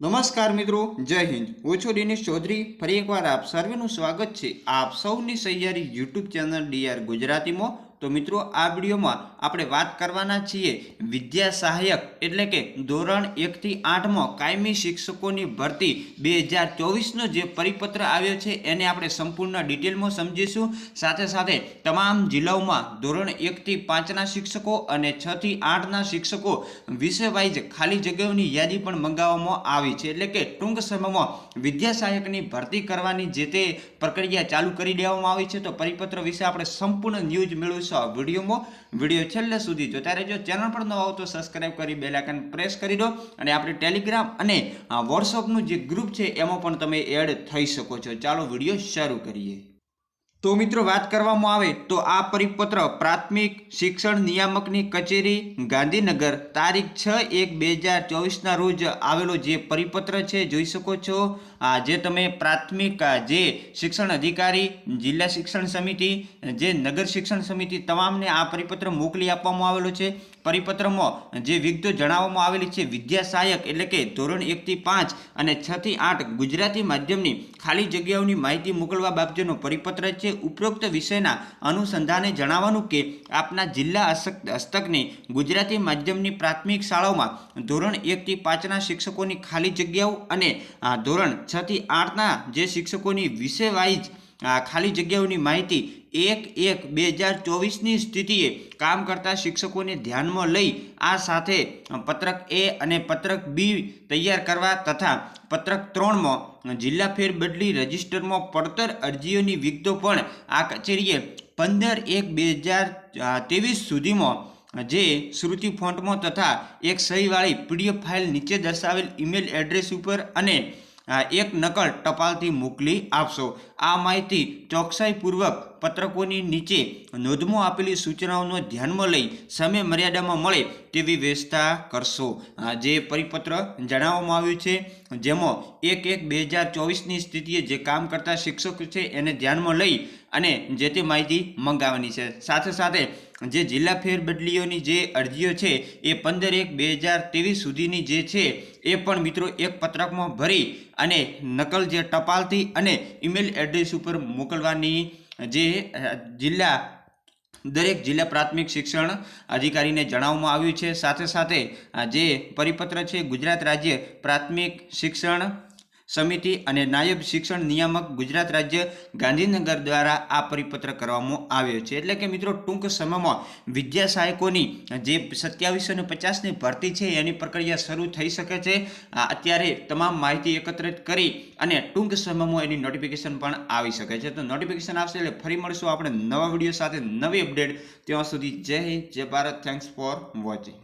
નમસ્કાર મિત્રો, જય હિન્દ. હું છું દિનેશ ચૌધરી. ફરી એકવાર આપ સર્વેનું સ્વાગત છે આપ સૌની સહિયારી યુટ્યુબ ચેનલ ડીઆર ગુજરાતીમાં. તો મિત્રો, આ વિડીયોમાં આપણે વાત કરવાના છીએ વિદ્યા સહાયક એટલે કે ધોરણ એકથી આઠમાં કાયમી શિક્ષકોની ભરતી બે હજાર ચોવીસનો જે પરિપત્ર આવ્યો છે, એને આપણે સંપૂર્ણ ડિટેલમાં સમજીશું. સાથે સાથે તમામ જિલ્લાઓમાં ધોરણ એકથી પાંચના શિક્ષકો અને છથી આઠના શિક્ષકો વિષયવાઇઝ ખાલી જગ્યાઓની યાદી પણ મંગાવવામાં આવી છે. એટલે કે ટૂંક સમયમાં વિદ્યા સહાયકની ભરતી કરવાની જે તે પ્રક્રિયા ચાલુ કરી દેવામાં આવી છે, તો પરિપત્ર વિશે આપણે સંપૂર્ણ ન્યૂઝ મેળવીશું. આ વિડીયોમાં. વીડિયો છેલ્લે સુધી જોતા રહેજો. ચેનલ પર ન હો તો સબસ્ક્રાઇબ કરી બેલાઇકન પ્રેસ કરી દો. અને આપણે ટેલિગ્રામ અને વોટ્સઅપનું જે ગ્રુપ છે, એમાં પણ તમે એડ થઈ શકો છો. ચાલો વીડિયો શરૂ કરીએ. તો મિત્રો વાત કરવામાં આવે તો આ પરિપત્ર પ્રાથમિક શિક્ષણ નિયામકની કચેરી ગાંધીનગર તારીખ છ એક બે હજાર ચોવીસના રોજ આવેલો જે પરિપત્ર છે, જોઈ શકો છો. આ જે તમે પ્રાથમિક જે શિક્ષણ અધિકારી, જિલ્લા શિક્ષણ સમિતિ, જે નગર શિક્ષણ સમિતિ, તમામને આ પરિપત્ર મોકલી આપવામાં આવેલો છે. પરિપત્રમાં જે વિગતો જણાવવામાં આવેલી છે, વિદ્યા સહાયક એટલે કે ધોરણ એકથી પાંચ અને છથી આઠ ગુજરાતી માધ્યમની ખાલી જગ્યાઓની માહિતી મોકલવા બાબતેનો પરિપત્ર છે. ઉપરોક્ત વિષયના અનુસંધાને જણાવવાનું કે આપના જિલ્લા હસ્તક- હસ્તકની ગુજરાતી માધ્યમની પ્રાથમિક શાળાઓમાં ધોરણ એકથી પાંચના શિક્ષકોની ખાલી જગ્યાઓ અને ધોરણ છથી આઠના જે શિક્ષકોની વિષય વાઇઝ આ ખાલી જગ્યાઓની માહિતી એક એક બે હજાર ચોવીસની સ્થિતિએ કામ કરતા શિક્ષકોને ધ્યાનમાં લઈ આ સાથે પત્રક એ અને પત્રક બી તૈયાર કરવા તથા પત્રક ત્રણમાં જિલ્લા ફેરબદલી રજિસ્ટરમાં પડતર અરજીઓની વિગતો પણ આ કચેરીએ પંદર એક બે હજાર ત્રેવીસ સુધીમાં જે શ્રુતિ ફોન્ટમાં તથા એક સહીવાળી પીડીએફ ફાઇલ નીચે દર્શાવેલ ઈમેલ એડ્રેસ ઉપર અને આ એક નકલ ટપાલથી મોકલી આપશો. આ માહિતી ચોકસાઈપૂર્વક પત્રકોની નીચે નોંધમાં આપેલી સૂચનાઓનો ધ્યાનમાં લઈ સમય મર્યાદામાં મળે તેવી વ્યવસ્થા કરશો. જે પરિપત્ર જણાવવામાં આવ્યું છે, જેમાં એક એક બે હજાર ચોવીસની સ્થિતિએ જે કામ કરતા શિક્ષકો છે એને ધ્યાનમાં લઈ અને જે તે માહિતી મંગાવવાની છે. સાથે સાથે જે જિલ્લા ફેરબદલીઓની જે અરજીઓ છે, એ પંદર એક બે હજાર ત્રેવીસ સુધીની જે છે, એ પણ મિત્રો એક પત્રકમાં ભરી અને નકલ જે ટપાલથી અને ઈમેલ એડ્રેસ ઉપર મોકલવાની જે જિલ્લા, દરેક જિલ્લા પ્રાથમિક શિક્ષણ અધિકારીને જણાવવામાં આવ્યું છે. સાથે સાથે જે પરિપત્ર છે, ગુજરાત રાજ્ય પ્રાથમિક શિક્ષણ સમિતિ અને નાયબ શિક્ષણ નિયામક ગુજરાત રાજ્ય ગાંધીનગર દ્વારા આ પરિપત્ર કરવામાં આવ્યો છે. એટલે કે મિત્રો, ટૂંક સમયમાં વિદ્યા સહાયકોની જે સત્યાવીસો ને પચાસની ભરતી છે, એની પ્રક્રિયા શરૂ થઈ શકે છે. અત્યારે તમામ માહિતી એકત્રિત કરી અને ટૂંક સમયમાં એની નોટિફિકેશન પણ આવી શકે છે. તો નોટિફિકેશન આવશે એટલે ફરી મળશું આપણે નવા વીડિયો સાથે નવી અપડેટ ત્યાં સુધી જય હિન્દ, જય ભારત. Thanks for watching